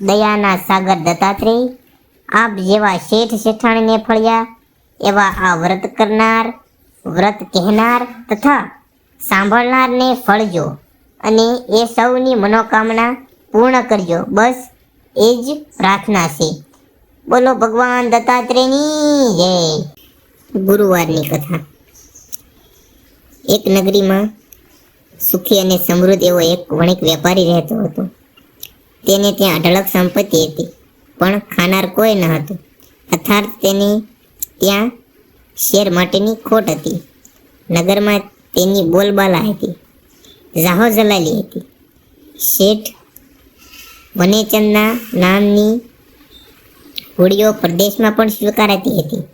દયાના સાગર દત્તાત્રેય, આપ જેવા શેઠ શેઠાણીને ફળ્યા, એવા આ વ્રત કરનાર, વ્રત કહેનાર તથા સાંભળનારને ફળજો અને એ સૌની મનોકામના પૂર્ણ કરજો. બસ એ જ પ્રાર્થના છે. બોલો ભગવાન દત્તાત્રેયની જય. ગુરુવારની કથા. એક નગરીમાં સુખી અને સમૃદ્ધ એવો એક વણિક વેપારી રહેતો હતો. તેને ત્યાં અઢળક સંપત્તિ હતી, પણ ખાનાર કોઈ ન હતું. અર્થાત તેની ત્યાં શેર માટેની ખોટ હતી. નગરમાં તેની બોલબાલા હતી જાહો જલાલી હતી. શેઠ વનેચંદના નામની હોડીઓ પ્રદેશમાં પણ સ્વીકારાતી હતી.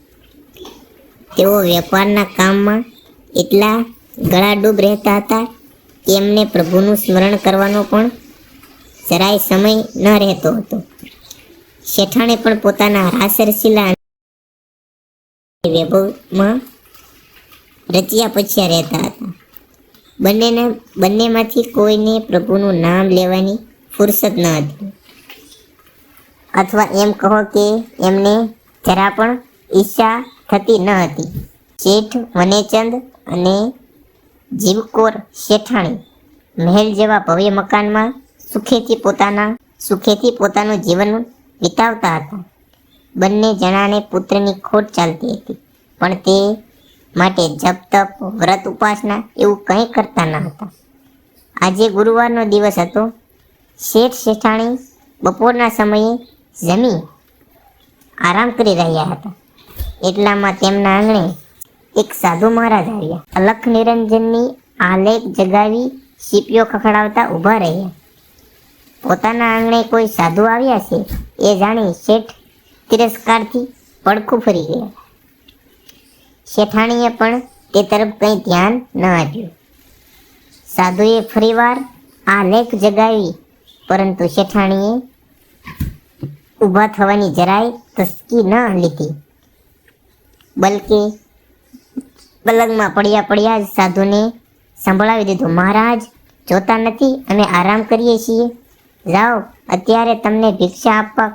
તેઓ વેપારના કામમાં એટલા ગળાડૂબ રહેતા હતા કે એમને પ્રભુનું સ્મરણ કરવાનો પણ જરાય સમય ન રહેતો હતો. શેઠાણે પણ પોતાના રાસરશીલા વૈભવમાં રચ્યા પચ્યા રહેતા હતા. બંનેના, બંનેમાંથી કોઈને પ્રભુનું નામ લેવાની ફુરસત ન હતી. અથવા એમ કહો કે એમને જરા પણ ઈચ્છા થતી ન હતી. શેઠ વનેચંદ અને જીવકોર શેઠાણી મહેલ જેવા ભવ્ય મકાનમાં સુખેથી પોતાના, સુખેથી પોતાનું જીવન વિતાવતા હતા. બંને જણાને પુત્રની ખોટ ચાલતી હતી, પણ તે માટે જપ, તપ, વ્રત, ઉપાસના એવું કંઈ કરતા ન હતા. આજે ગુરુવારનો દિવસ હતો. શેઠ શેઠાણી બપોરના સમયે જમી આરામ કરી રહ્યા હતા. એટલામાં તેમના આંગણે એક સાધુ મહારાજ આવ્યા. અલખ નિરંજનની આલેખ જગાવી સીપીઓ ખખડાવતા ઊભા રહ્યા. પોતાના આંગણે કોઈ સાધુ આવ્યા છે, એ જાણી શેઠ તિરસ્કારથી પડખું ફરી ગયા. શેઠાણીએ પણ તે તરફ કંઈ ધ્યાન ન આપ્યું. સાધુએ ફરીવાર આ લેખ જગાવી, પરંતુ શેઠાણીએ ઊભા થવાની જરાય તસ્કી ન લીધી. બલકે પલંગમાં પડ્યા પડ્યા જ સાધુને સંભળાવી દીધું, મહારાજ, જોતા નથી અમે આરામ કરીએ છીએ. જાઓ, અત્યારે તમને ભિક્ષા આપવા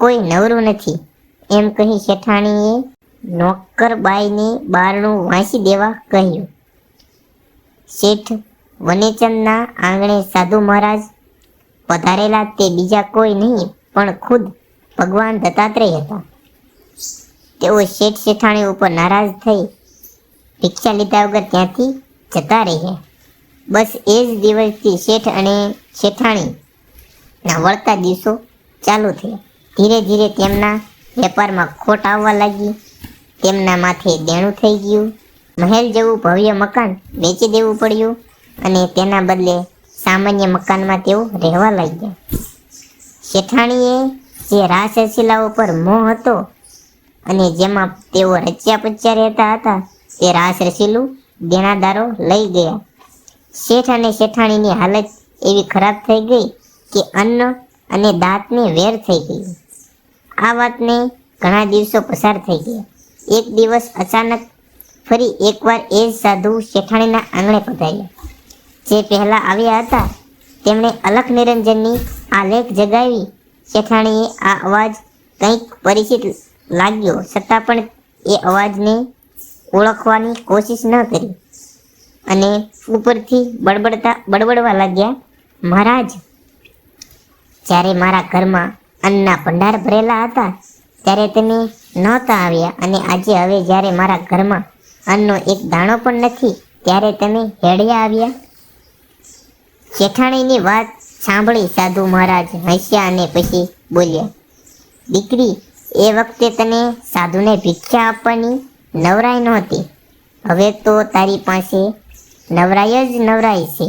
કોઈ નવરું નથી. એમ કહી શેઠાણીએ નોકરબાઈને બારણું વાંચી દેવા કહ્યું. શેઠ વનેચંદના આંગણે સાધુ મહારાજ પધારેલા તે બીજા કોઈ નહીં, પણ ખુદ ભગવાન દત્તાત્રેય હતા. તેઓ શેઠ શેઠાણી ઉપર નારાજ થઈ ભિક્ષા લીધા વગર ત્યાંથી જતા રહ્યા. બસ એ જ દિવસથી શેઠ અને શેઠાણીના વળતા દિવસો ચાલુ થયા. ધીરે ધીરે તેમના વેપારમાં ખોટ આવવા લાગી. તેમના માથે દેણું થઈ ગયું. મહેલ જેવું ભવ્ય મકાન વેચી દેવું પડ્યું અને તેના બદલે સામાન્ય મકાનમાં તેઓ રહેવા લાગ્યા. શેઠાણીએ જે રાસશીલાઓ પર મોહ હતો અને જેમાં તેઓ રચ્યા પચ્યા રહેતા હતા, તે રાસ રસીલું દેણાદારો લઈ ગયા. શેઠ અને શેઠાણીની હાલત એવી ખરાબ થઈ ગઈ કે અન્ન અને દાંતને વેર થઈ ગયું આ વાતને ઘણા દિવસો પસાર થઈ ગયા. એક દિવસ અચાનક ફરી એકવાર એ સાધુ શેઠાણીના આંગણે પધાર્યા. જે પહેલાં આવ્યા હતા, તેમણે અલખ નિરંજનની આ લેખ જગાવી. શેઠાણીએ આ અવાજ કંઈક પરિચિત લાગ્યો છતાં પણ એ અવાજને ઓળખવાની કોશિશ ન કરી. અને ઉપરથી બડબડતા બડબડવા લાગ્યા, મહારાજ જ્યારે મારા ઘરમાં અન્નના ભંડાર ભરેલા હતા, ત્યારે તમે નહોતા આવ્યા. અને આજે હવે જ્યારે મારા ઘરમાં અન્નનો એક દાણો પણ નથી, ત્યારે તમે હેડિયા આવ્યા? જેઠાણીની વાત સાંભળી સાધુ મહારાજ હસ્યા અને પછી બોલ્યા, દીકરી, એ વખતે તને સાધુને ભિક્ષા આપવાની નવરાઈ નહોતી. હવે તો તારી પાસે નવરાઈ જ નવરાઈ છે.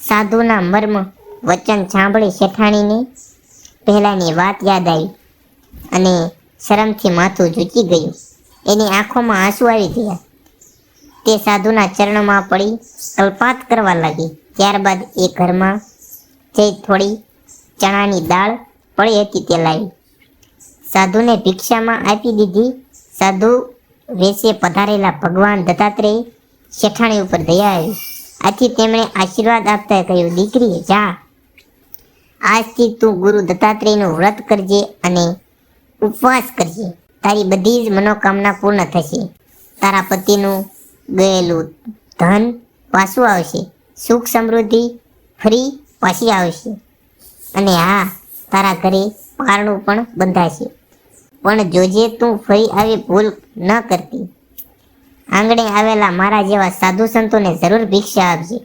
સાધુના મર્મ વચન સાંભળી શેઠાણીને પહેલાંની વાત યાદ આવી અને શરમથી માથું ઝૂકી ગયું. એની આંખોમાં આંસુ આવી ગયા. તે સાધુના ચરણમાં પડી કલ્પાત કરવા લાગી. ત્યારબાદ એ ઘરમાં જે થોડી ચણાની દાળ પડી હતી તે લાવી. સાધુને ભિક્ષામાં આપી દીધી. સાધુ વેશે પધારેલા ભગવાન દત્તાત્રેય શેઠાણી ઉપર દયા આવી. આથી તેમણે આશીર્વાદ આપતા કહ્યું દીકરી જા. આજથી તું ગુરુ દત્તાત્રેયનું વ્રત કરજે અને ઉપવાસ કરજે. તારી બધી જ મનોકામના પૂર્ણ થશે. તારા પતિનું ગયેલું ધન પાછું આવશે. સુખ સમૃદ્ધિ ફરી પાછી આવશે. અને હા, તારા ઘરે પારણું પણ બંધાશે. પણ જોજે તું ફરી આવી ભૂલ ન કરતી. આંગણે આવેલા મારા જેવા સાધુ સંતોને જરૂર ભિક્ષા આપજે.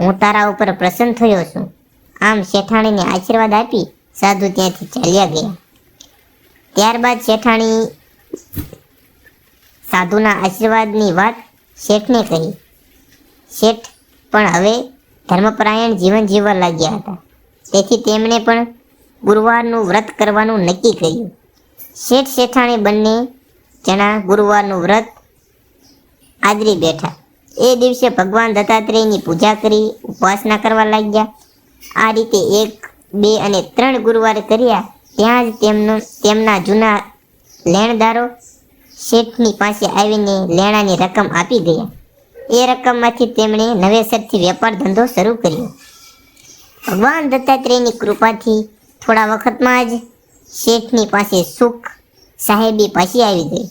હું તારા ઉપર પ્રસન્ન થયો છું. આમ શેઠાણીને આશીર્વાદ આપી સાધુ ત્યાંથી ચાલ્યા ગયા. ત્યારબાદ શેઠાણી સાધુના આશીર્વાદની વાત શેઠને કહી. શેઠ પણ હવે ધર્મપરાયણ જીવન જીવવા લાગ્યા હતા. તેથી તેમણે પણ ગુરુવારનું વ્રત કરવાનું નક્કી કર્યું. શેઠ શેઠાણી બંને જણા ગુરુવારનું વ્રત આદરી બેઠા. એ દિવસે ભગવાન દત્તાત્રેયની પૂજા કરી, ઉપાસના કરવા લાગ્યા. આ રીતે એક, બે અને ત્રણ ગુરુવાર કર્યા, ત્યાં જ તેમનો, તેમના જૂના લેણદારો શેઠની પાસે આવીને લેણાની રકમ આપી ગયા. એ રકમમાંથી તેમણે નવેસરથી વેપાર ધંધો શરૂ કર્યો. ભગવાન દત્તાત્રેયની કૃપાથી થોડા વખતમાં જ શેઠની પાસે સુખ સાહેબી પાછી આવી ગઈ.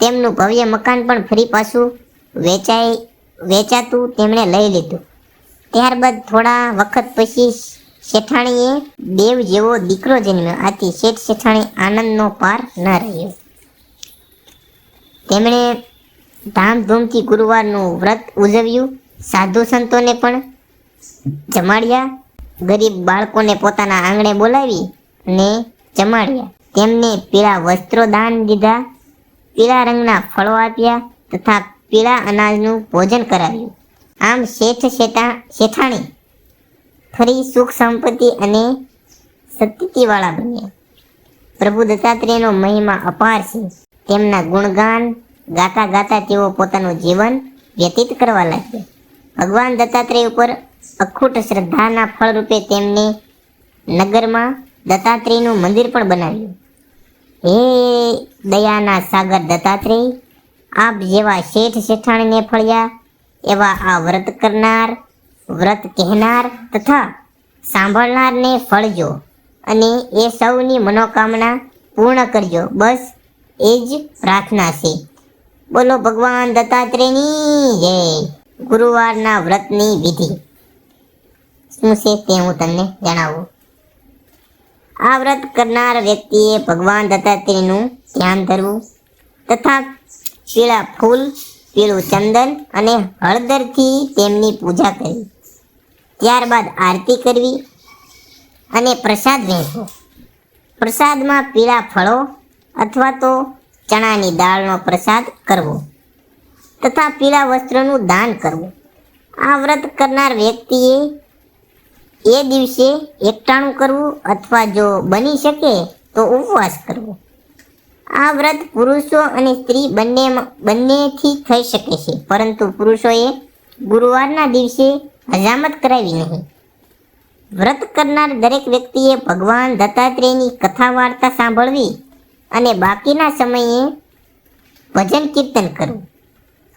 તેમનું ભવ્ય મકાન પણ ફરી પાછું વેચાઈ વેચાતું તેમણે લઈ લીધું. ત્યારબાદ થોડા વખત પછી શેઠાણીએ દેવ જેવો દીકરો જન્મ્યો. આથી શેઠ શેઠાણી આનંદનો પાર ન રહ્યો. તેમણે ધામધૂમથી ગુરુવારનું વ્રત ઉજવ્યું. સાધુ સંતોને પણ જમાડ્યા. ગરીબ બાળકોને પોતાના આંગણે બોલાવી ને જમાડ્યા. તેમને પીળા વસ્ત્રો દાન દીધા. પીળા રંગના ફળો આપ્યા તથા પીળા અનાજનું ભોજન કરાવ્યું. આમ શેઠ શેઠા શેઠાણી ફરી સુખ સંપત્તિ અને સતીતિવાળા બન્યા. પ્રભુ દત્તાત્રેયનો મહિમા અપાર છે. તેમના ગુણગાન ગાતા ગાતા તેઓ પોતાનું જીવન વ્યતીત કરવા લાગ્યા. ભગવાન દત્તાત્રેય ઉપર અખૂટ શ્રદ્ધાના ફળરૂપે તેમને નગરમાં દત્તાત્રેયનું મંદિર પણ બનાવ્યું. હે દયાના સાગર દત્તાત્રેય, આપ જેવા શેઠ શેઠાણીને ફળ્યા એવા આ વ્રત કરનાર, વ્રત કહેનાર તથા સાંભળનારને ફળજો અને એ સૌની મનોકામના પૂર્ણ કરજો. બસ એ જ પ્રાર્થના છે. બોલો ભગવાન દત્તાત્રેયની જય. ગુરુવારના વ્રતની વિધિ. શું છે તે હું તમને જણાવું. આ વ્રત કરનાર વ્યક્તિએ ભગવાન દત્તાત્રેયનું ધ્યાન ધરવું તથા પીળા ફૂલ પીળું ચંદન અને હળદરથી તેમની પૂજા કરી. ત્યારબાદ આરતી કરવી અને પ્રસાદ વહેંચવો પ્રસાદમાં પીળા ફળો અથવા તો ચણાની દાળનો પ્રસાદ કરવો તથા પીળા વસ્ત્રનું દાન કરવું. આ વ્રત કરનાર વ્યક્તિએ એ દિવસે એકટાણું કરવું અથવા જો બની શકે તો ઉપવાસ કરવો. આ વ્રત પુરુષો અને સ્ત્રી બંને બંનેથી થઈ શકે છે. પરંતુ પુરુષોએ ગુરુવારના દિવસે હજામત કરાવી નહીં. વ્રત કરનાર દરેક વ્યક્તિએ ભગવાન દત્તાત્રેયની કથા વાર્તા સાંભળવી અને બાકીના સમયે ભજન કીર્તન કરવું.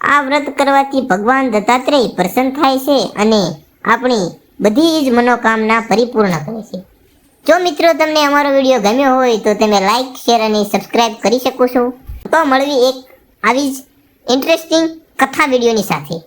આ વ્રત કરવાથી ભગવાન દત્તાત્રેય પ્રસન્ન થાય છે અને આપણી બધી જ મનોકામના પરિપૂર્ણ કરે છે. જો મિત્રો તમને અમારો વીડિયો ગમ્યો હોય તો તમે લાઇક શેર અને સબસ્ક્રાઇબ કરી શકો છો. તો મળવી એક આવી જ ઇન્ટરેસ્ટિંગ કથા વિડીયોની સાથે.